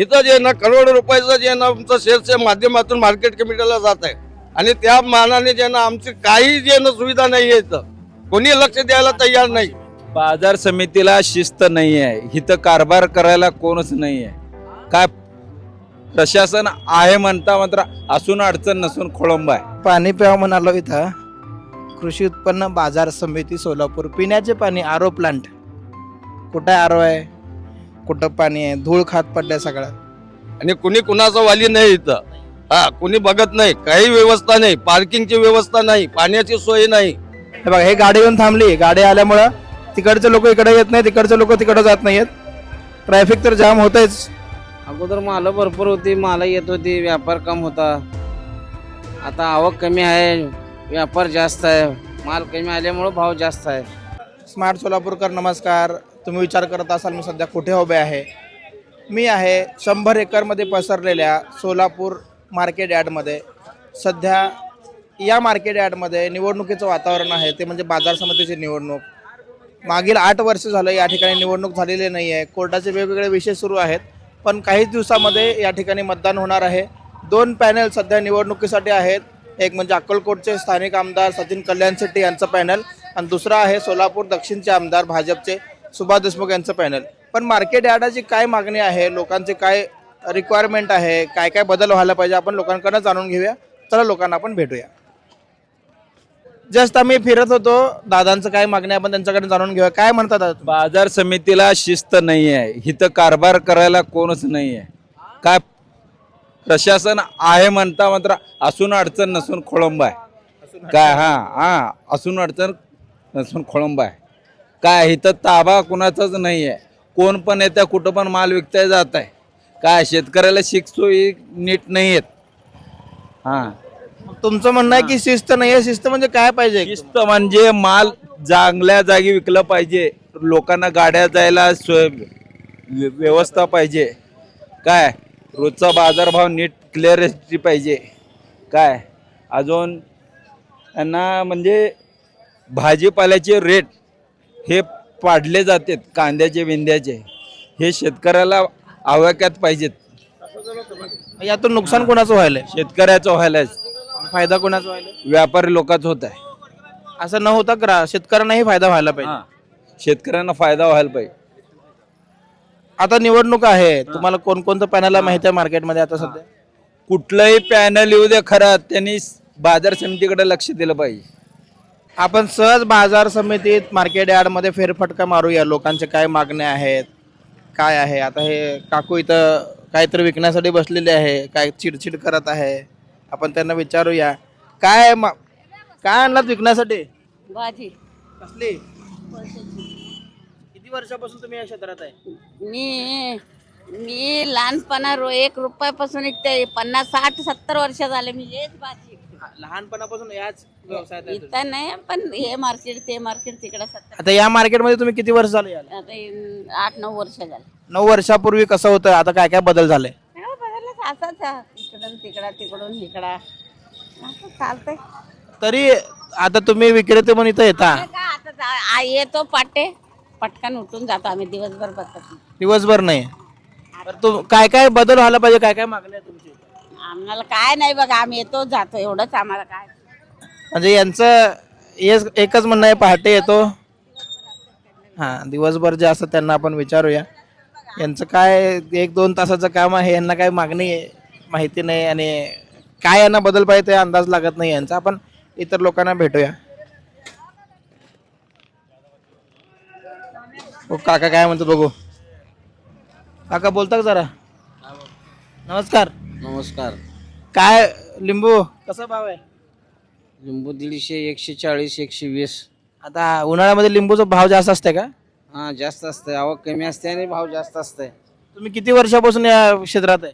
इथं जे ना करोडो रुपयाचं जे ना आमचं शेअरच्या माध्यमातून मार्केट कमिटीला जात आहे. आणि त्या मानाने जे ना आमची काही जे ना सुविधा नाही आहे इथं. कोणी लक्ष द्यायला तयार नाही. बाजार समितीला शिस्त नाही आहे. इथं कारभार करायला कोणच नाही आहे. काय प्रशासन आहे म्हणता मात्र असून अडचण नसून खोळंब आहे. पाणी प्यावं म्हणालो इथं. कृषी उत्पन्न बाजार समिती सोलापूर. पिण्याचे पाणी आरो प्लांट कुठं आरो आहे? कुठं पाणी आहे? धूळ खात पडलंय सगळं. आणि कुणी कुणाचं वाली नाही इथं. हा कुणी बघत नाही. काही व्यवस्था नाही. पार्किंगची व्यवस्था नाही. पाण्याची सोय नाही. हे बघा हे गाडी येऊन थांबली. गाडी आल्यामुळं तिकडचे लोक इकडे येत नाही तिकडचे लोक तिकडे जात नाहीत ट्रॅफिक तर जाम होतच अगोदर माल भरपूर होती. माल येत होती. व्यापार कम होता. आता आवक कमी आहे. व्यापार जास्त आहे. माल कमी आल्यामुळं भाव जास्त आहे. स्मार्ट सोलापूरकर नमस्कार. तुम्ही विचार करत असाल मी सध्या कुठे उभे आहे? मी आहे शंभर एकरमध्ये पसरलेल्या सोलापूर मार्केट यार्डमध्ये. सध्या या मार्केट यार्डमध्ये निवडणुकीचं वातावरण आहे ते म्हणजे बाजार समितीची निवडणूक. मागील आठ वर्ष झालं या ठिकाणी निवडणूक झालेली नाही आहे कोर्टाचे वेगवेगळे विषय सुरू आहेत पण काहीच दिवसामध्ये या ठिकाणी मतदान होणार आहे. दोन पॅनल सध्या निवडणुकीसाठी आहेत. एक म्हणजे अक्कलकोटचे स्थानिक आमदार सचिन कल्याण शेट्टी यांचं पॅनल आणि दुसरं आहे सोलापूर दक्षिणचे आमदार भाजपचे. सुभाष देशमुख यांचं पॅनल. पण मार्केट यार्डाची काय मागणी आहे? लोकांचे काय रिक्वायरमेंट आहे? काय काय बदल व्हायला पाहिजे? आपण लोकांकडनं जाणून घेऊया. चला लोकांना आपण भेटूया. जस्ट आम्ही फिरत होतो. दादांचं काय मागणी आपण त्यांच्याकडे जाणून घेऊया. काय म्हणतात? बाजार समितीला शिस्त नाही आहे इथं कारभार करायला कोणच नाही आहे काय प्रशासन आहे म्हणता मात्र असून अडचण नसून खोळंब आहे. काय हा हा असून अडचण नसून खोळंब आहे. काय इथं ताबा कुणाचाच नाही आहे कोण पण येतं कुठं पण माल विकताय जात आहे काय शेतकऱ्याला शिकसोयी नीट नाही आहेत हां तुमचं म्हणणं आहे की शिस्त नाही आहे शिस्त म्हणजे काय पाहिजे? शिस्त म्हणजे माल चांगल्या जागी विकलं पाहिजे. लोकांना गाड्या जायला सोय व्य- व्यवस्था पाहिजे. काय रोजचा बाजारभाव नीट क्लिअरिटी पाहिजे. काय अजून त्यांना म्हणजे भाजीपाल्याचे रेट हे पाडले जातात कांद्याचे विंद्याचे. हे शेतकऱ्याला आवाक्यात पाहिजेत. यातून नुकसान कोणाचं व्हायलंय? शेतकऱ्याचं व्हायलाच फायदा कोणाचा व्हायला व्यापारी लोकांचं होत आहे. असं न होता ग्रा शेतकऱ्यांनाही फायदा व्हायला पाहिजे. शेतकऱ्यांना फायदा व्हायला पाहिजे. आता निवडणूक आहे. तुम्हाला कोणकोणतं पॅनल माहिती आहे मार्केटमध्ये आता सध्या? कुठलंही पॅनल येऊ दे खरं त्यांनी बाजार समितीकडे लक्ष दिलं पाहिजे. आपण सहज बाजार समितीत मार्केट यार्डमध्ये फेरफटका मारूया लोकांचे काय मागण्या आहेत? काय आहे? आता हे काकू इथं काहीतरी विकण्यासाठी बसलेले आहे. काय चिडचिड करत आहे? आपण त्यांना विचारूया. काय मा- काय आणलात विकण्यासाठी? भाजी. कसली? किती वर्षापासून तुम्ही या क्षेत्रात आहे? मी मी लहानपणा रो एक रुपयापासून विकते पन्नास साठ सत्तर वर्ष झाले मी हेच भाजी. लहानपणापासून याच व्यवसायात आहे. इथं नाही पण हे मार्केट ते मार्केट तिकडे सत्तर आता या मार्केटमध्ये तुम्ही किती वर्ष झाले याला? आता हे आठ नऊ वर्ष झाले. नऊ वर्षापूर्वी कसं होतं? आता काय काय बदल झाले? हो, बदललं असंच. इकडून तिकडं तिकडून इकडं. असं चालतंय. तरी आता तुम्ही विक्रेते म्हणून इथं येता. हे काय आता जा- आ- येतो पाटे. पटकन उठून जातो आम्ही दिवसभर बसत नाही. दिवसभर नाही. बरं, तुम काय काय बदल व्हायला पाहिजे? काय काय मागणी आहे तुमची? आम्हाला काय नाही बघा आम्ही येतो जातो एवढंच आम्हाला काय. म्हणजे यांचं हेच- एकच म्हणणं आहे पहाटे येतो. हां दिवसभर जे असतं त्यांना आपण विचारूया. यांचं काय एक दोन तासाचं काम आहे यांना काय मागणी आहे, माहिती नाही आणि काय यांना बदल पाहिजे ते अंदाज लागत नाही यांचा. आपण इतर लोकांना भेटूया. हो काका काय म्हणतो बघू. काका बोलता का जरा? नमस्कार. नमस्कार. काय लिंबू? कसा भाव आहे? लिंबू दीडशे एकशे चाळीस एकशे वीस. आता उन्हाळ्यामध्ये लिंबूचा भाव जास्त असते का? हां जास्त असते आवक कमी असते आणि भाव जास्त असते तुम्ही किती वर्षापासून या क्षेत्रात आहे?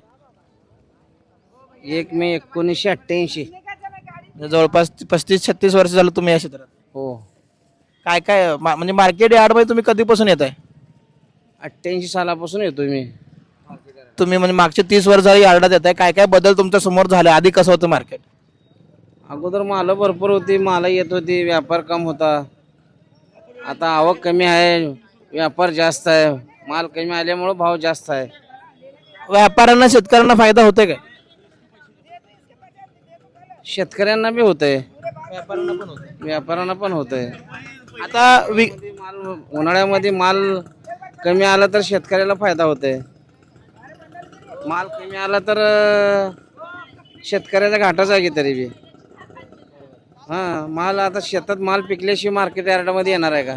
एक मे एकोणीसशे अठ्ठ्याऐंशी. म्हणजे जवळपास पस्तीस छत्तीस वर्ष झालं तुम्ही या क्षेत्रात. हो. काय काय मा- म्हणजे मार्केट यार्डमध्ये तुम्ही कधीपासून येत आहे अठ्ठ्याऐंशी सालापासून येतो मी. तुम्ही म्हणजे मागचे तीस वर्ष झाली यार्डात येत आहे काय काय बदल तुमच्यासमोर झाले? आधी कसं होतं मार्केट अगोदर माल भरपूर होती माल येत होती व्यापार कम होता. आता आवक कमी आहे व्यापार जास्त आहे. माल कमी आल्यामुळं भाव जास्त आहे. व्यापाऱ्यांना शेतकऱ्यांना फायदा होतोय काय? शेतकऱ्यांना बी होतंय. व्यापाऱ्यांना पण होतोय. व्यापाऱ्यांना पण होतंय. आता वि माल उन्हाळ्यामध्ये माल कमी आला तर शेतकऱ्याला फायदा होतोय. माल कमी आला तर अं, शेतकऱ्याचा घाटाच आहे की तरी बी. हां माल आता शेतात माल पिकल्याशिवाय मार्केट यार्डामध्ये येणार आहे का?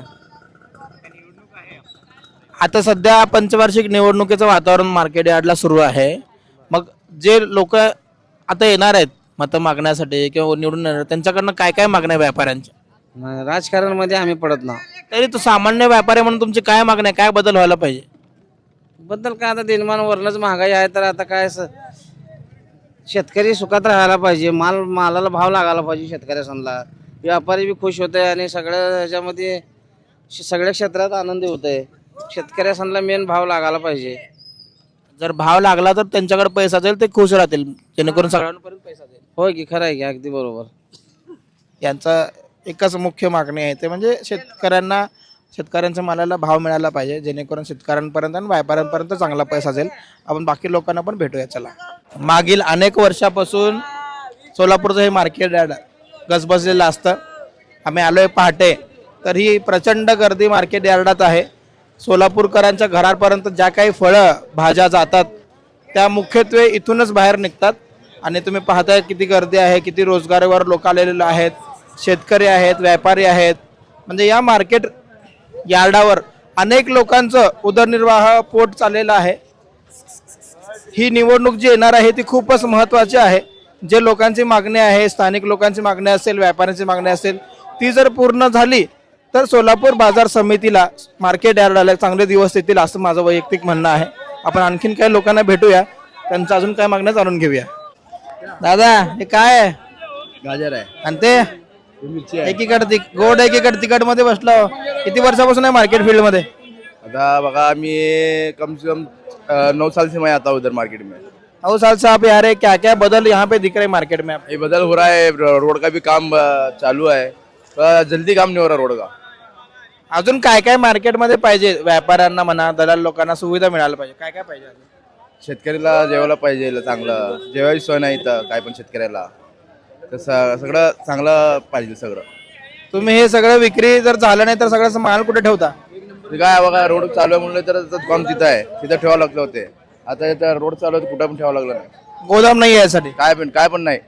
आता सध्या पंचवार्षिक निवडणुकीचं वातावरण मार्केट यार्डला सुरू आहे. मग जे लोक आता येणार आहेत मतं मागण्यासाठी किंवा निवडून येणार त्यांच्याकडनं काय काय मागण्या आहे व्यापाऱ्यांच्या? नाही, राजकारणामध्ये आम्ही पडत ना तरी तो सामान्य व्यापारी म्हणून तुमची काय मागण्या आहे? काय बदल व्हायला पाहिजे? बद्दल काय आता दिनमान वरणच महागाई आहे तर आता काय स- शेतकरी सुखात राहायला पाहिजे माल मालाला भाव लागायला पाहिजे शेतकऱ्यासनला व्यापारी बी खुश होते आणि सगळ्या ह्याच्यामध्ये श- सगळ्या क्षेत्रात आनंदी होते शेतकऱ्यासनला मेन भाव लागायला पाहिजे. जर भाव लागला तर त्यांच्याकडे पैसा जाईल ते खुश राहतील. जेणेकरून सगळ्यांपर्यंत पैसा जाईल. होय की खरं आहे की अगदी बरोबर. यांचा एकच मुख्य मागणी आहे ते म्हणजे शेतकऱ्यांना शेतकऱ्यांच्या मालाला भाव मिळाला पाहिजे जेणेकरून शेतकऱ्यांपर्यंत आणि व्यापाऱ्यांपर्यंत चांगला पैसा जाईल आपण बाकी लोकांना पण भेटूया चला. मागील अनेक वर्षापासून सोलापूरचं हे मार्केट यार्ड गजबजलेलं असतं. आम्ही आलोय पहाटे. तर ही प्रचंड गर्दी मार्केट यार्डात आहे. सोलापूरकरांच्या घरापर्यंत ज्या काही फळं भाज्या जातात त्या मुख्यत्वे इथूनच बाहेर निघतात. आणि तुम्ही पाहताय किती गर्दी आहे किती रोजगारावर लोक आलेले आहेत. शेतकरी आहेत व्यापारी आहेत. म्हणजे या मार्केट यार्डावर अनेक लोकांचं उदरनिर्वाह पोट चाललेलं आहे. ही निवडणूक जी येणार आहे ती खूपच महत्त्वाची आहे. जे लोकांची मागणी आहे स्थानिक लोकांची मागणी असेल व्यापाऱ्यांची मागणी असेल ती जर पूर्ण झाली तर सोलापूर बाजार समितीला मार्केट यार्डाला चांगले दिवस येतील असं माझं वैयक्तिक म्हणणं आहे. आपण आणखीन काही लोकांना भेटूया. त्यांचं अजून काय मागण्या जाणून घेऊया. दादा हे काय आहे? गाजर आहे. आणि ते? मिरची आहे एकीकडे तिक- गोड एकीकडे तिकटमध्ये बसलो. किती वर्षापासून आहे मार्केट फील्डमध्ये आता बघा मी कम से कम अ, नौ साल से मैं आता हूँ उधर मार्केट में. औ साल साहब यार ये क्या क्या बदल यहाँ पे दिख रहे हैं मार्केट में? आप ये बदल हो रहा है रो- रोड का भी काम अ, चालू है. थोड़ा जल्दी काम नहीं हो रहा रोड का. अजून काय काय मार्केटमध्ये पाहिजे? व्यापाऱ्यांना म्हणा दलाल लोकांना सुविधा मिळायला पाहिजे. काय काय पाहिजे अजून? शेतकऱ्याला जेवायला पाहिजे चांगलं. जेवायची सोय नाही इथं काय पण शेतकऱ्याला. तर स- सगळं चांगलं पाहिजे सगळं. तुम्ही हे सगळं विक्री जर झालं नाही तर सगळं माल कुठे ठेवता? ते काय बघा रोड चालू आहे म्हणलं तर काम तिथं आहे? तिथं ठेवावं लागलं होते. आता इथं रोड चालू आहे कुठं पण ठेवावं लागलं नाही. गोदाम नाही आहे यासाठी? काय पण काय पण नाही.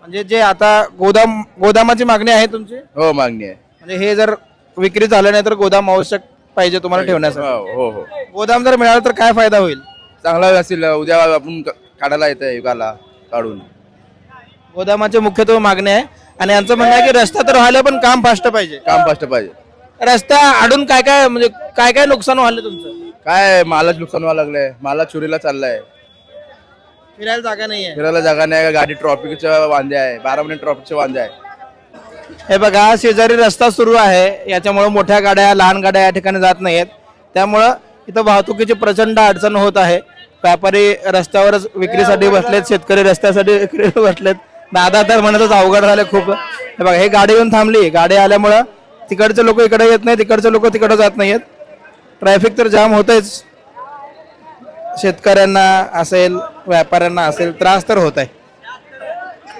म्हणजे जे आता गोदाम गोदामाची मागणी आहे तुमची? हो मागणी आहे. म्हणजे हे जर विक्री झालं नाही तर गोदाम आवश्यक पाहिजे तुम्हाला ठेवण्यासाठी. हो हो हो. गोदाम जर मिळालं तर काय फायदा होईल? चांगला असेल उद्या आपण क- काढायला येतं युगाला काढून. गोदामाची मुख्यत्वे मागणी आहे. आणि यांचं म्हणणं आहे की रस्ता तर व्हायला पण काम फास्ट पाहिजे. काम फास्ट पाहिजे. रस्ता अडून काय काय म्हणजे काय काय नुकसान व्हायला तुमचं? काय मालाच नुकसान व्हायला लागलंय. माला चोरीला चाललाय. फिरायला जागा नाही आहे. फिरायला जागा नाही गाडी ट्रॉफिकच्या वांदे आहे. बारा महिने ट्रॉफिकचे वांदे आहे. हे बघा शेजारी रस्ता सुरू आहे. याच्यामुळे मोठ्या गाड्या लहान गाड्या या ठिकाणी जात नाहीयेत. त्यामुळं इथं वाहतुकीची प्रचंड अडचण होत आहे. व्यापारी रस्त्यावरच विक्रीसाठी बसलेत शेतकरी रस्त्यासाठी विक्रीला बसलेत. दादा तर म्हणतच अवघड झाले खूप. हे बघा हे गाडी येऊन थांबली. गाडी आल्यामुळं तिकडचे लोक इकडे येत नाही तिकडचे लोक तिकडे जात नाहीयेत. ट्रॅफिक तर जाम होतेच शेतकऱ्यांना असेल व्यापाऱ्यांना असेल त्रास तर होत आहे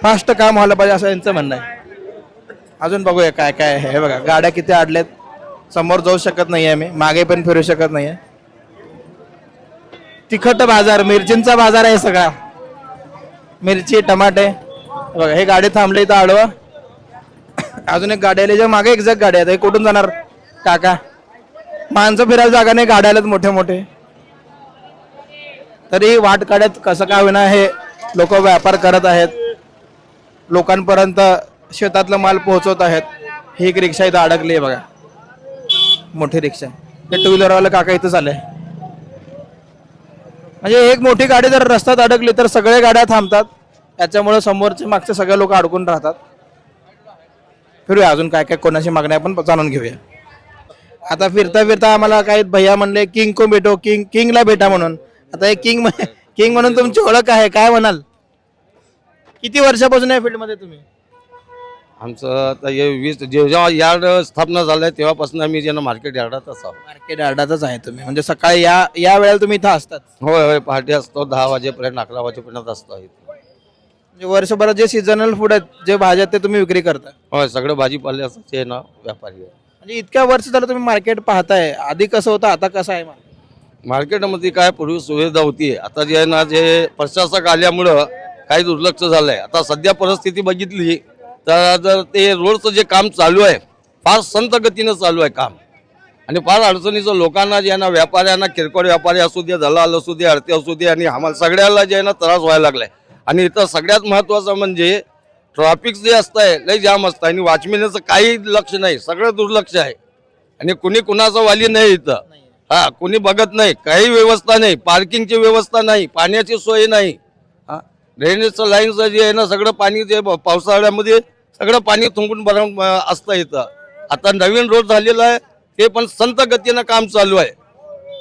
फास्ट काम व्हायला पाहिजे असं यांचं म्हणणं आहे. अजून बघूया काय काय आहे. हे बघा गाड्या किती अडल्यात समोर जाऊ शकत नाहीये मी मागे पण फिरू शकत नाहीये. तिखट बाजार मिरचींचा बाजार आहे सगळा. मिरची टमाटे बघा हे गाडी थांबली इथं आडवा. अजून एक गाडी आली. ज्या मागे एक्झॅक्ट गाडी आहे. हे कुठून जाणार? काका. माणसं फिरायला जागा नाही गाड्या आल्यात मोठे मोठे. तरी वाट काढत कसं काय होईना हे लोक व्यापार करत आहेत. लोकांपर्यंत शेतातला माल पोहोचवत आहेत. ही एक रिक्षा इथं अडकली आहे बघा. मोठी रिक्षा. ते टू व्हीलरवाला काका इथं चाललंय म्हणजे एक मोठी गाडी जर रस्त्यात अडकली तर सगळ्या गाड्या थांबतात. याच्यामुळे समोरचे मागचे सगळे लोक अडकून राहतात. फिरूया अजून काय काय कोणाची मागणी आपण जाणून घेऊया. आता फिरता फिरता आम्हाला काही भैया म्हणले किंग को भेटो किंग किंगला भेटा म्हणून. आता हे किंग किंग म्हणून तुमची ओळख आहे काय म्हणाल? किती वर्षापासून या फील्डमध्ये तुम्ही? आमचं आता हे वीस जेव्हा यार्ड स्थापना झालंय तेव्हापासून आम्ही ज्यांना मार्केट यार्डातच आहोत मार्केट यार्डातच आहे तुम्ही. म्हणजे सकाळी या या वेळेला तुम्ही इथं असतात. होय होय पहाटे असतो दहा वाजेपर्यंत अकरा वाजेपर्यंत असतो इथे. म्हणजे वर्षभरात जे सीझनल फूड आहेत जे भाज्या आहेत ते तुम्ही विक्री करता. होय सगळं भाजीपाल्याचं जे ना व्यापारी आहे. म्हणजे इतक्या वर्ष झालं तुम्ही मार्केट पाहताय आधी कसं होतं आता कसं आहे market? मार्केटमध्ये काय पूर्वी सुविधा होती आता जे आहे ना जे प्रशासक आल्यामुळं काही दुर्लक्ष झालंय. आता सध्या परिस्थिती बघितली तर जर ते रोडचं जे काम चालू आहे फार संत गतीनं चालू आहे काम. आणि फार अडचणीचं लोकांना जे आहे ना व्यापाऱ्यांना किरकोळ व्यापारी असू दे दलाल असू दे आरती असू दे आणि आम्हाला सगळ्याला जे आहे ना त्रास व्हायला लागलाय. आणि इथं सगळ्यात महत्त्वाचं म्हणजे ट्रॉफिक जे असतं आहे लय जाम असतं आणि वॉचमॅनचं काही लक्ष नाही सगळं दुर्लक्ष आहे. आणि कुणी कुणाचं वाली नाही इथं. हा कुणी बघत नाही काही व्यवस्था नाही पार्किंगची व्यवस्था नाही पाण्याची सोय नाही. हा ड्रेनेजचं लाईनचं जे आहे ना सगळं पाणी जे पावसाळ्यामध्ये सगळं पाणी थुंकून भरून असतं इथं. आता नवीन रोड झालेला आहे ते पण संत गतीनं काम चालू आहे.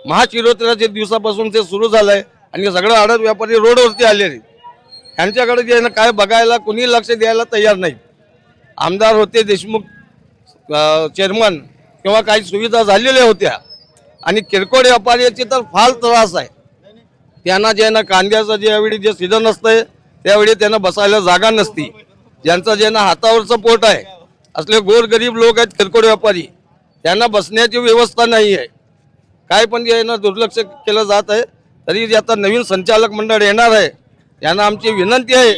महाशिवरात्रीच्या दिवसापासून ते सुरू झालंय. आणि सगळं आडत व्यापारी रोडवरती आलेले. यांच्याकडे जे आहे ना काय बघायला कुणी लक्ष द्यायला तयार नाही. आमदार होते देशमुख चेअरमन किंवा काही सुविधा झालेल्या होत्या. आणि किरकोळ व्यापाऱ्याची तर फार त्रास आहे. त्यांना जे ना कांद्याचं ज्यावेळी जे सीझन असतंय त्यावेळी त्यांना बसायला जागा नसती. ज्यांचं जे ना हातावरचं पोट आहे. असले गोरगरीब लोक आहेत किरकोळ व्यापारी. त्यांना बसण्याची व्यवस्था नाही आहे. काय पण जे आहे ना दुर्लक्ष केलं जात आहे तरी जे आता नवीन संचालक मंडळ येणार आहे त्यांना आमची विनंती आहे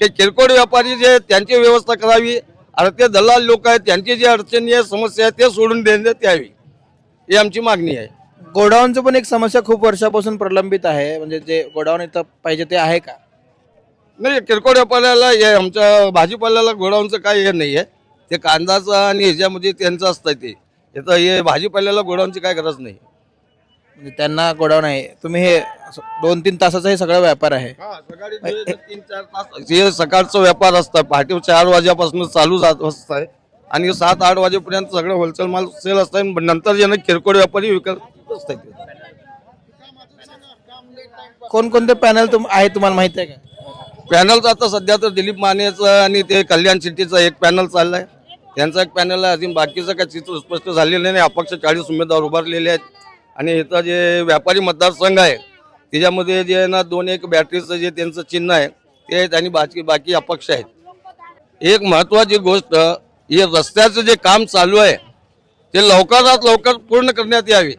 की किरकोळ व्यापारी जे आहेत त्यांची व्यवस्था करावी. आणि ते दलाल लोक आहेत त्यांची जी अडचणी आहे समस्या आहे ते सोडून देण्यात यावी. ही आमची मागणी आहे. गोडाऊनचं पण एक समस्या खूप वर्षापासून प्रलंबित आहे. म्हणजे जे गोडाऊन इथं पाहिजे ते आहे का? नाही किरकोळ व्यापाऱ्याला हे आमच्या भाजीपाल्याला गोडाऊनचं काही हे नाही आहे ते कांदाचं आणि ह्याच्यामध्ये त्यांचं असतं ते. इथं हे भाजीपाल्याला गोडाऊनची काय गरज नाही. म्हणजे त्यांना गोडाऊन आहे. तुम्ही हे दोन तीन तासाचा हे सगळा व्यापार आहे. तीन चार तास हे सकाळचं व्यापार असतं पहाटे चार वाजेपासून चालू जात असतं आणि सात आठ वाजेपर्यंत सगळं होलसेल माल सेल असतं नंतर जे ना किरकोळ व्यापारी विकत असतात कोणकोणते पॅनल तुम आहे तुम्हाला माहिती आहे का? पॅनलचं आता सध्या तर दिलीप मानेचं आणि ते कल्याण सिटीचं एक पॅनल चाललंय. त्यांचा एक पॅनल आहे. अजून बाकीचं काही चित्र स्पष्ट झालेलं नाही. अपक्ष चाळीस उमेदवार उभारलेले आहेत. आणि इथं जे व्यापारी मतदारसंघ आहे त्याच्यामध्ये जे आहे ना दोन एक बॅटरीचं जे त्यांचं चिन्ह आहे ते आहेत आणि बाकी बाकी अपक्ष आहेत. एक महत्वाची गोष्ट हे रस्त्याचं जे काम चालू आहे ते लवकरात लवकर पूर्ण करण्यात यावे.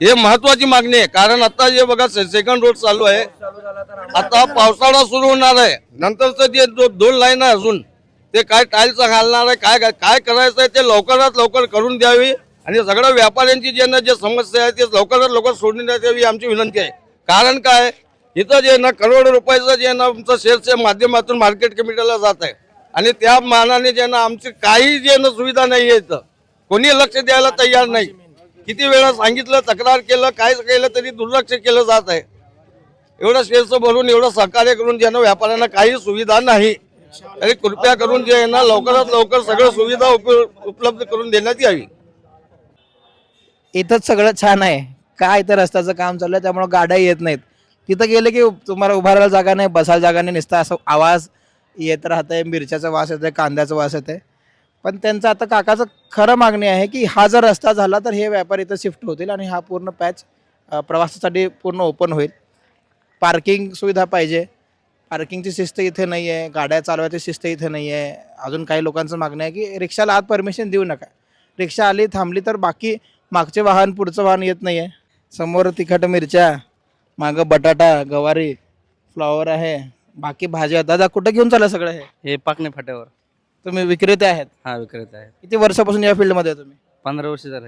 हे महत्वाची मागणी आहे कारण आता जे बघा सेकंड रोड चालू आहे. आता पावसाळा सुरू होणार आहे. नंतरचं जे दो- दोन लाईन आहे अजून ते काय टाईलचं घालणार आहे काय काय करायचं आहे ते लवकरात लवकर करून द्यावी. आणि सगळ्या व्यापाऱ्यांची जे ना जे समस्या आहे ते लवकरात लवकर सोडण्यात यावी आमची विनंती आहे. कारण काय? इथं जे ना करोड रुपयाचं जे ना आमचं शेअरच्या माध्यमातून मार्केट कमिटीला जात आहे. आणि त्या मानाने जे ना आमची काही जे ना सुविधा नाही आहे इथं. कोणी लक्ष द्यायला तयार नाही. किती वेळा सांगितलं तक्रार केलं काय केलं तरी दुर्लक्ष केलं जात आहे. एवढं शेअर्स भरून एवढं सहकार्य करून ज्यांना व्यापाऱ्यांना काही सुविधा नाही. तरी कृपया करून जे आहे ना लवकरात लवकर सगळं सुविधा उपलब्ध करून देण्यात यावी. इथंच सगळं छान आहे. काय इथं रस्त्याचं काम चालू आहे त्यामुळे गाड्या येत नाहीत. तिथं गेले की तुम्हाला उभारायला जागा नाही बसायला जागा नाही नुसता असं आवाज येत राहतंय मिरच्याचा वास येतोय कांद्याचा वास येतोय. पण त्यांचं आता काकाचं खरं मागणी आहे की हा जर रस्ता झाला तर हे व्यापारी इथं शिफ्ट होतील आणि हा पूर्ण पॅच प्रवासासाठी पूर्ण ओपन होईल. पार्किंग सुविधा पाहिजे. पार्किंगची शिस्त इथे नाही आहे गाड्या चालवायची शिस्त इथे नाही आहे. अजून काही लोकांचं मागणं आहे की रिक्षाला आत परमिशन देऊ नका. रिक्षा आली थांबली तर बाकी मागचे वाहन पुढचं वाहन येत नाही आहे समोर तिखट मिरच्या मागं बटाटा गवारी फ्लॉवर आहे. बाकी भाज्या. दादा कुठं घेऊन चाललं सगळं हे? हे पाकणे फाट्यावर. तुम्ही विक्रेते आहेत? हा विक्रेता आहे किती वर्षापासून या फील्डमध्ये तुम्ही? पंधरा वर्ष झालं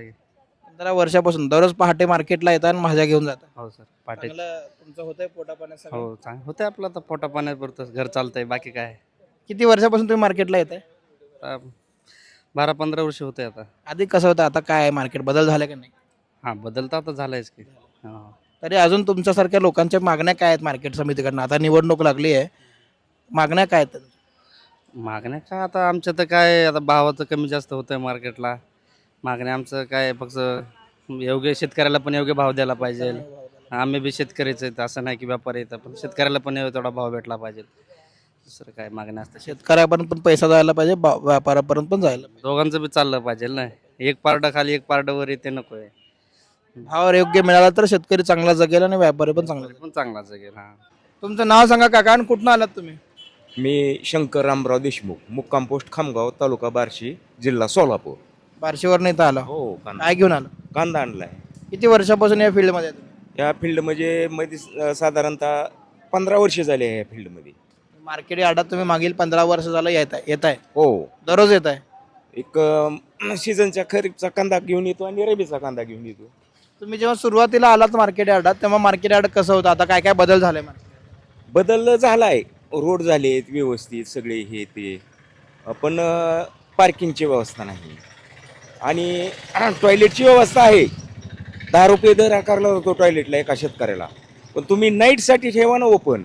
पंधरा वर्षापासून. दररोज पहाटे मार्केटला येतात आणि भाज्या घेऊन जातात हो सर. पाटे चांगलं तुमचं होतंय पोटा पाण्यात सगळं? हो चांग होते आपलं आता पोटा पाण्यापुरतं घर चालतंय. बाकी काय. किती वर्षापासून तुम्ही मार्केटला येत आहे आता बारा पंधरा वर्ष होते आता. आधी कसं होतं आता काय आहे? मार्केट बदल झाले का नाही? हा बदलता आता झालायच की. हा. तरी अजून तुमच्यासारख्या लोकांच्या मागण्या काय आहेत मार्केट समितीकडनं? आता निवडणूक लागली आहे. मागण्या काय आहेत मागण्या काय? आता आमच्या तर काय आता भावाचं कमी जास्त होतंय मार्केटला मागण्या आमचं काय फक्त योग्य शेतकऱ्याला पण योग्य भाव द्यायला पाहिजे. आम्ही बी शेतकरीच आहेत असं नाही की व्यापारी येतं पण शेतकऱ्याला पण तेवढा भाव भेटला पाहिजे. दुसरं काय मागण्या असतात शेतकऱ्यापर्यंत पण पैसा जायला पाहिजे बा- व्यापाऱ्यापर्यंत पण जायला पाहिजे. दोघांचं बी चाललं पाहिजे ना. एक पारडं खाली एक पारडं वर येते नको आहे. भाव योग्य मिळाला तर शेतकरी चांगला जगेल आणि व्यापारी पण चांगला जगेल. पण चांगला जगेल हा. तुमचं नाव सांगा काका आणि कुठून आलात तुम्ही? मी शंकर रामराव देशमुख मुक्काम पोस्ट खामगाव तालुका बार्शी जिल्हा सोलापूर. बार्शीवर इथं आला. हो कांदा. काय घेऊन आला? कांदा आणलाय. किती वर्षापासून या फील्डमध्ये? या फील्ड म्हणजे मध्ये साधारणतः पंधरा वर्ष झाले आहे या फील्डमध्ये मार्केट यार्डात तुम्ही मागील पंधरा वर्ष झालं येत आहे येत आहे. हो. दररोज येत आहे? एक अं, सीझनच्या खरीपचा कांदा घेऊन येतो आणि रबीचा कांदा घेऊन येतो. तुम्ही जेव्हा सुरुवातीला आलात मार्केट यार्डात तेव्हा मार्केट यार्ड कसं होतं? आता काय काय बदल झाले बदल झालाय. रोड झालेत व्यवस्थित सगळे हे ते. अं, पण पार्किंगची व्यवस्था नाही. आणि टॉयलेटची व्यवस्था आहे. दहा रुपये दर आकारला जातो टॉयलेटला एका शेतकऱ्याला. पण तुम्ही नाईटसाठी ठेवा ना ओपन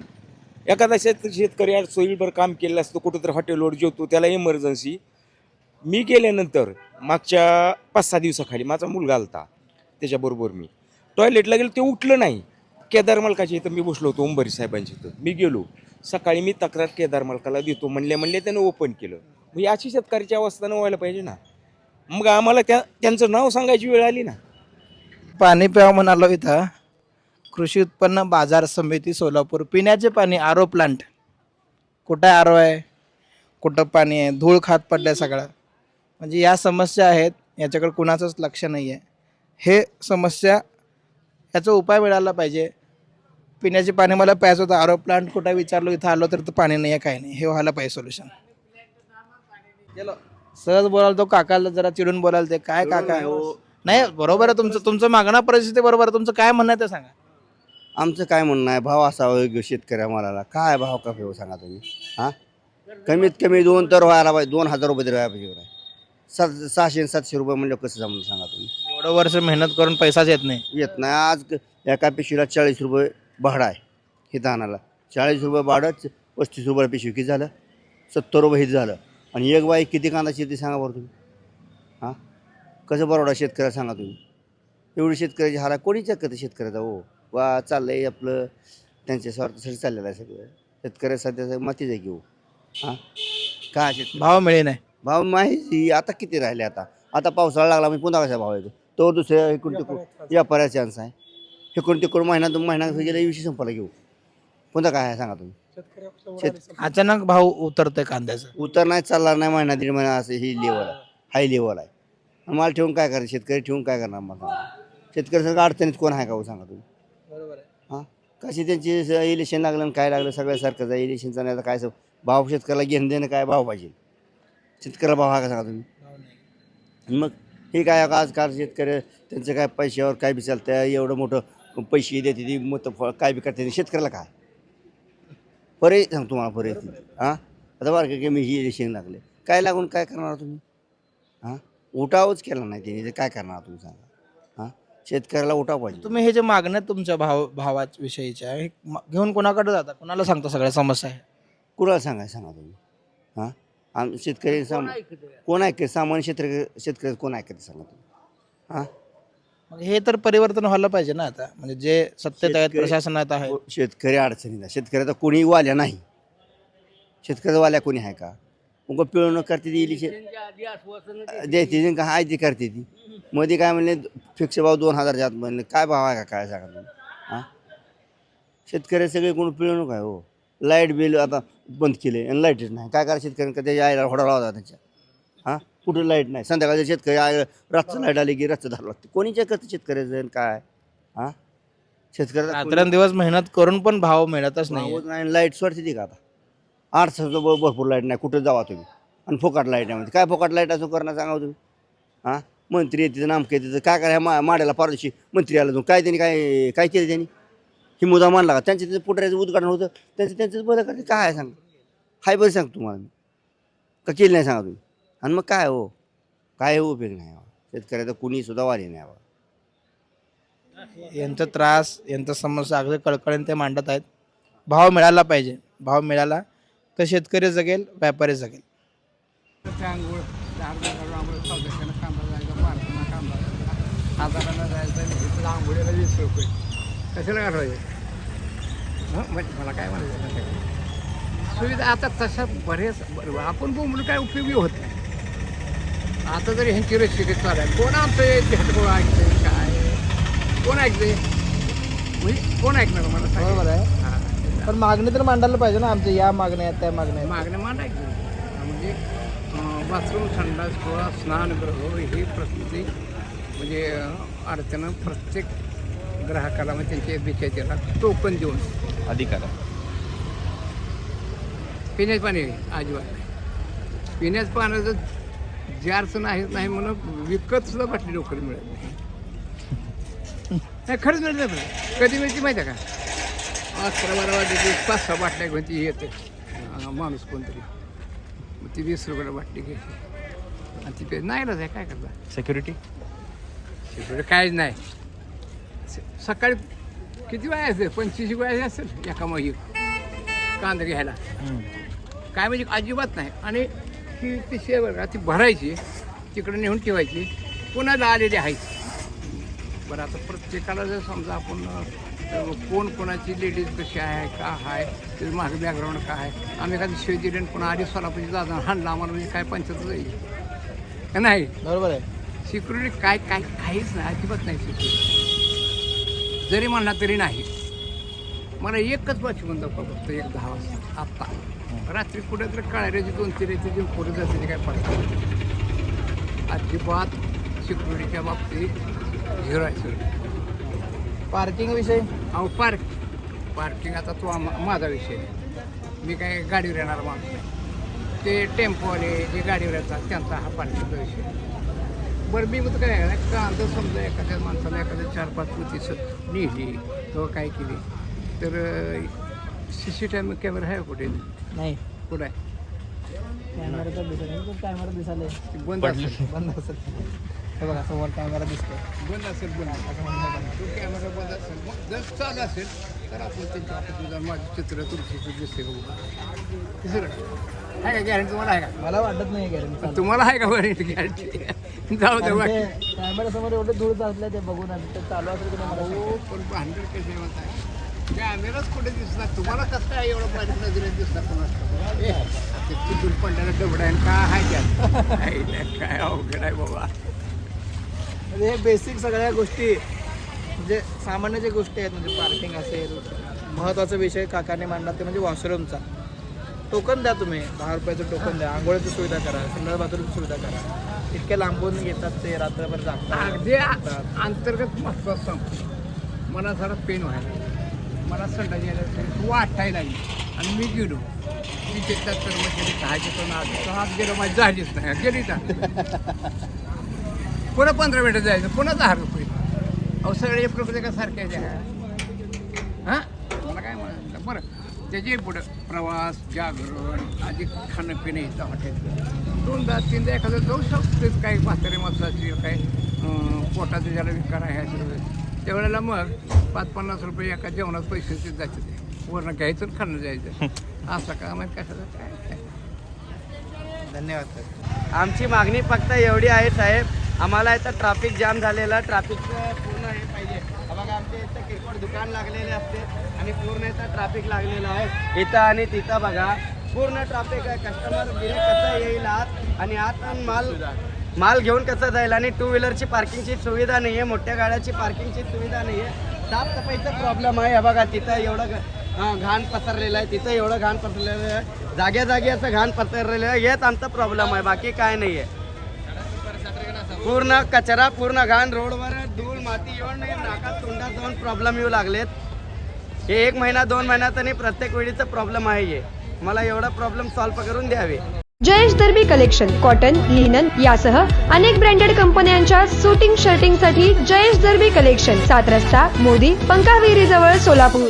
एखादा शेत शेतकरी आज सोयीभर काम केलं असतं कुठं तर हॉटेलवर जेवतो त्याला इमर्जन्सी मी गेल्यानंतर मागच्या पाच सहा दिवसाखाली माझा मुलगा आलता त्याच्याबरोबर मी. टॉयलेटला गेलो ते उठलं नाही. केदार मालकाच्या इथं मी बसलो होतो उंबरी साहेबांच्या इथं. मी गेलो. सकाळी मी तक्रार केदार मालकाला देतो म्हणले म्हणले त्यानं ओपन केलं. मग अशी शेतकऱ्याची अवस्था न व्हायला पाहिजे ना. मग आम्हाला त्या त्यांचं नाव सांगायची वेळ आली ना. पाणी प्यावं म्हणालो इथं. कृषी उत्पन्न बाजार समिती सोलापूर पिण्याचे पाणी आरो प्लांट कुठं आरो आहे? कुठं पाणी आहे? धूळ खात पडलं सगळं. म्हणजे या समस्या आहेत याच्याकडे कुणाचंच लक्ष नाही आहे हे समस्या याचा उपाय मिळाला पाहिजे. पिण्याचे पाणी मला प्यायचं होतं आरो प्लांट कुठं विचारलो इथं आलो तर पाणी नाही आहे काही नाही. हे व्हायला पाहिजे सोल्युशन सहज बोलाल तो काकाला जरा चिडून बोलाल ते. काय काका? नाही बरोबर आहे तुमचं. तुमचं मागणं परिस्थिती बरोबर आहे. तुमचं काय म्हणणं आहे ते सांगा. आमचं काय म्हणणं आहे? भाव असावा योग्य शेतकऱ्या मालाला. काय भाव का भाव सांगा तुम्ही? हां? कमीत कमी दोन तर व्हायला पाहिजे. दोन हजार रुपये तरी व्हायला पाहिजे. सात सहाशे सातशे रुपये म्हणलं कसं जमलं सांगा तुम्ही? एवढं वर्ष मेहनत करून पैसाच येत नाही. येत नाही. आज क- एका पिशवीला चाळीस रुपये भाडं आहे हे धानाला चाळीस रुपये भाडं च- पस्तीस रुपये पिशवी. किती झालं? सत्तर रुपये हे झालं. आणि एक बाई किती कांदा शेती सांगा बरं तुम्ही? हां? कसं बरोबर शेतकऱ्याला सांगा तुम्ही? एवढी शेतकऱ्याची हारा कोणी करतं शेतकऱ्याचा? हो. वा चाललं आहे आपलं. त्यांच्या स्वार्थासाठी चाललेलं आहे सगळं. शेतकऱ्या सध्या मातीच घेऊ हां. काय शेतकरी? भाव मिळे नाही. भाव माहिती आता किती राहिले आता? आता पावसाळा लागला म्हणजे पुन्हा कसा भाव येतो तो? दुसऱ्या इकडून तिकडून व्यापाऱ्याचा चान्स आहे. इकडून तिकडून महिना दोन महिना गेला विषय संपायला घेऊ पुन्हा काय आहे सांगा तुम्ही? शेत अचानक भाव उतरतोय कांद्याचं. उतर नाही चालणार नाही महिना दीड महिना असं ही लेवल आहे. हाय लेवल आहे. मला ठेवून काय करायचं शेतकरी ठेवून काय करणार मला शेतकरी सगळं अडचणीत कोण आहे का हो सांगा तुम्ही? हां? कशी त्यांची इलेक्शन लागलं आणि काय लागलं? सगळ्यासारखं जाय इलेक्शनचा नाही तर काय स- भाव शेतकऱ्याला घेणं देणं काय भाव पाहिजे? शेतकऱ्याला भाव हा का सांगा तुम्ही मग हे काय आजकाल शेतकरी त्यांचं काय पैशावर काय बी चालतं एवढं मोठं पैसे देते ती मत काय बी करते शेतकऱ्याला काय? परे सांगतो तुम्हाला परे हां? आता बरं का की मी ही इलेक्शन लागले. काय लागून काय करणार तुम्ही? हां? उठावच केला नाही त्याने. तर काय करणार तुम्ही सांगा? शेतकऱ्याला उठाव पाहिजे. तुम्ही हे जे मागणं आहेत तुमच्या भाव भावा विषयीच्या हे मा- घेऊन कोणाकडे जाता? कोणाला सांगता सगळ्या समस्या आहे कुणाला सांगाय सांगा तुम्ही. हां? आम शेतकरी साम कोण ऐकते सामान्य शेतकरी शेतकरी कोण ऐकते सांगा तुम्ही. हां? मग हे तर परिवर्तन व्हायला पाहिजे ना आता. म्हणजे जे सत्तेत आहेत शेतकरी- प्रशासनात आहेत. शेतकरी अडचणीला शेतकऱ्याचा कोणी वाल्या नाही. शेतकऱ्याचा वाल्या कोणी आहे का? मग पिळवणूक करते ती इलेक्शन जी का? हाय ती करते ती. मध्ये काय म्हणले फिक्स भाव दोन हजार जात म्हणले काय भाव आहे का? काय सांगा तुम्ही? हां? शेतकरी सगळे कोण पिळवणूक आहे हो? लाइट बिल आता बंद केले आणि लाईटच नाही. काय करा शेतकऱ्यांना? त्याच्या आईला होडा होता त्याच्या? हां? कुठं लाइट नाही. संध्याकाळचे शेतकरी आय रातचं लाइट आली की रातचं धरावं लागते. कोणी चेक करतं शेतकऱ्याचं आणि काय? हां? शेतकऱ्याचा कोणी- रात्रंदिवस मेहनत करून पण भाव मिळतच नाही नाही लाइट सोडते ती का आता? आठ भरपूर लाइट नाही कुठं जावा तुम्ही? आणि फोकाट लाइट नाही म्हणते. काय फोकाट लाइट असं करणार सांगा हो तुम्ही? हां? मंत्री येते नामके येते काय करा मा माड्याला परदेशी मंत्री आला काय त्यांनी काय काय केलं त्यांनी? ही मुद्दा मानला का? त्यांच्या तिथे पुटऱ्याचं उद्घाटन होतं. त्यांचं त्यांचं बरं करते काय आहे सांग? हाय बरं सांग तुम्हाला मी. का केलं नाही सांगा तुम्ही? आणि मग काय हो? काय उपयोग नाही शेतकऱ्याचा कुणी सुद्धा वारी नाही हवा यांचा त्रास यांचा समस्या अगदी कळकळीने ते मांडत आहेत. भाव मिळाला पाहिजे. भाव मिळाला तर शेतकरी जगेल व्यापारी जगेल. कशाला म्हणजे मला काय म्हणायचं सुविधा आता तशा बरेच बरं, आपण बोंबलून काय उपयोगी होत नाही. आता जरी ह्यांची रेसिपी चालू आहे कोण आमचं झटको ऐकतंय काय? कोण ऐकतंय? म्हणजे कोण ऐकणार मला? बरोबर आहे. पण मागणी तर मांडायला पाहिजे ना आमच्या या मागण्या आहेत त्या मागण्या आहेत. मागण्या मांडायचं म्हणजे बाथरूम संडास किंवा स्नानगृह हे प्रत्येक म्हणजे अडचण प्रत्येक ग्राहकाला म्हणजे त्यांच्या बिचाऱ्याला टोकन देऊन. अधिकार. पिण्याचं पाणी अजिबात नाही. पिण्याचं पाण्याचं जारचं नाही नाही म्हणून विकत सुद्धा बाटली लोकल मिळत नाही खरंच मिळत नाही. कधी मिळते माहिती आहे का? अकरा बारा वाजता पाच सहा बाटल्या घेऊन ती येते. माणूस कोणतरी. मग ती वीस रुपयाला बाटली घ्यायची आणि ती पे नाही आहे काय करता? सिक्युरिटी शेवटी काहीच नाही. स- सकाळी किती वेळा असेल पंचवीस वेळा असेल एका मग. कांदा घ्यायला. काय म्हणजे अजिबात नाही. आणि ती आहे बरं का ती भरायची तिकडे नेऊन ठेवायची. पुन्हा आलेली आहेच बरं आता प्रत्येकाला जर समजा आपण कोण कोणाची लेडीज कशी आहे का आहे त्याचं मागं बॅकग्राऊंड काय आहे? आम्ही एखादी दिली आणि पुन्हा आधी सोलापूरची जाता हाणला आम्हाला म्हणजे काय पंचायत जाईल का नाही? बरोबर आहे. सिक्युरिटी काय काय काहीच नाही अजिबात नाही सिक्युरिटी जरी म्हणला तरी नाही. मला एकच वॉचमन दाखवा फक्त एक दहा वाजता आत्ता. रात्री कुठे तर काळ्याची दोन तीन येते जे पुढे जाते काय पडत अजिबात सिक्युरिटीच्या बाबतीत झिरो आहे पार्किंग विषय? अहो पार्क पार्किंग आता तो आम- माझा विषय. मी काय गाडीवर येणार माणूस नाही. ते टेम्पोवाले जे गाडीवर येतात त्यांचा हा पार्किंगचा विषय. बरं मी मग काय कांदा समजा एखाद्या माणसाला एखाद्या चार पाच स नेली किंवा काय केली तर सी सी टी कॅमेरा आहे कुठे? नाही. कुठं आहे? कॅमेरा तर दिसत नाही कॅमेरा दिसाले ते बंद असेल. बंद असेल. हे बघा समोर कॅमेरा दिसतोय. बंद असेल बंद. असं म्हणणं तो कॅमेरा बंद असेल. मग जर चालू असेल तर आपण त्यांच्या ऑफिसला जाऊन माझं चित्र तुमचं दिसते का बघा? तिसरं आहे का गॅरंटी तुम्हाला आहे का? मला वाटत नाही गॅरंटी तुम्हाला आहे का बरं गॅरंटी जाऊ दे कॅमेरा समोर एवढे दूर जातले ते बघून आले. ते चालू असेल की नाही हो पण भांडण कसे म्हणताय कॅमेराच कुठे दिसला तुम्हाला कसं काय एवढं बारीक नजरेत दिसला कोणाला ए, ते तिथून पडल्याला डबडा आहे काय आहे काय अवघड आहे बाबा. म्हणजे हे बेसिक सगळ्या गोष्टी म्हणजे सामान्य ज्या गोष्टी आहेत म्हणजे पार्किंग असेल महत्त्वाचा विषय काकाने मांडला ते म्हणजे वॉशरूमचा टोकन द्या तुम्ही दहा रुपयाचं टोकन द्या आंघोळीची सुविधा करा संडास बाथरूमची सुविधा करा. इतके लांबून येतात ते रात्रभर जागतात अगदी अंतर्गत महत्वाचं सांगतो. मला जरा पेन व्हायला. मला संडास यायला लागली, वाटायला लागली. आणि मी गेलो. तिथे त्या कर्मचारी दहाचे पण आज आज गेलो माझी झालीच नाही. गेली पुन्हा पंधरा मिनटं जायचं? पुन्हा दहा रुपये अहो सगळे का सारखे हां? मला काय म्हणायचं? बरं. त्याचे पुढं प्रवास जागरण आधी खाणं पिणं इथं हॉटेल दोनदा तीनदा एखादं जाऊ शकतो काही म्हातारे माणसाची काय अं, पोटाचं ज्याला विकार आहे असं त्यावेळेला मग पाच पन्नास रुपये एका जेवणात पैसे ते जायचे ते. वरनं घ्यायचं खाणं जायचं असं का माहिती कशाचं काय? धन्यवाद सर. आमची मागणी फक्त एवढी आहे साहेब. आम्हाला इथं ट्रॅफिक जाम झालेला ट्रॅफिकचं पूर्ण हे पाहिजे. बघा आमच्या इथं किरकोळ दुकान लागलेले असते आणि पूर्ण इथं ट्रॅफिक लागलेलं आहे. इथं आणि तिथं बघा पूर्ण ट्रॅफिक आहे. कस्टमर गिरे कसं येईल आत आणि आत माल माल घेऊन कसं जाईल? आणि टू व्हीलरची पार्किंगची सुविधा नाही आहे मोठ्या गाड्याची पार्किंगची सुविधा नाही आहे साफसफाईचा प्रॉब्लेम आहे. हे बघा तिथं एवढं घाण पसरलेलं आहे. तिथं एवढं घाण पसरलेलं आहे. जाग्या जागी असं घाण पसरलेलं आहे. हेच आमचा प्रॉब्लेम आहे. बाकी काय नाही आहे पूर्ण कचरा पूर्ण घाण रोडवर धूळ माती येऊन नाका तोंडात जाऊन प्रॉब्लेम येऊ लागलेत. हे एक महिना दोन महिन्यात आणि प्रत्येक वेळीच प्रॉब्लेम आहे. हे मला एवढा प्रॉब्लेम सॉल्व्ह करून द्यावे. Jayesh Darbi collection cotton linen यासह अनेक ब्रँडेड कंपन्यांच्या सुटिंग शर्टिंगसाठी जयेश दर्बी कलेक्शन सात रस्ता मोदी पंकाविहिरी जवळ सोलापूर.